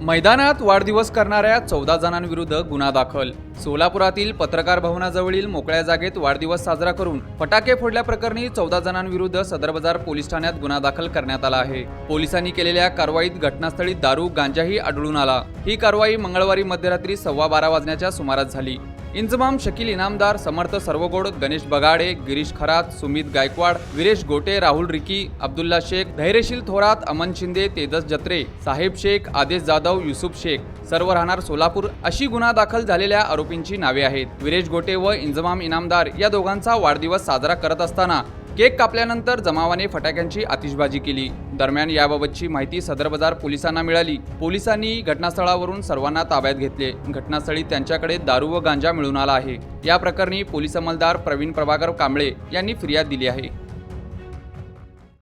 मैदानात वाढदिवस करणाऱ्या चौदा जणांविरुद्ध गुन्हा दाखल. सोलापुरातील पत्रकार भवनाजवळील मोकळ्या जागेत वाढदिवस साजरा करून फटाके फोडल्याप्रकरणी चौदा जणांविरुद्ध सदर बाजार पोलीस ठाण्यात गुन्हा दाखल करण्यात आला आहे. पोलिसांनी केलेल्या कारवाईत घटनास्थळी दारू गांजाही आढळून आला. ही कारवाई मंगळवारी मध्यरात्री सव्वा बारा वाजण्याच्या सुमारास झाली. इंजमाम शकील इनामदार समर्थ सर्वगोड गणेश बगाडे गिरीश खरात सुमित गायकवाड विरेश गोटे राहुल रिकी अब्दुल्ला शेख धैर्यशील थोरात अमन शिंदे तेजस जत्रे साहेब शेख आदेश जाधव युसुफ शेख. सर्व राहणार सोलापूर अशी गुन्हा दाखल झालेल्या आरोपींची नावे आहेत. विरेश गोटे व इंजमाम इनामदार या दोघांचा वाढदिवस साजरा करत असताना केक कापल्यानंतर जमावाने फटाक्यांची आतिषबाजी केली. दरम्यान याबाबतची माहिती सदर बाजार पोलिसांना मिळाली. पोलिसांनी घटनास्थळावरून सर्वांना ताब्यात घेतले. घटनास्थळी त्यांच्याकडे दारू व गांजा मिळून आला आहे. या प्रकरणी पोलीस अंमलदार प्रवीण प्रभाकर कांबळे यांनी फिर्याद दिली आहे.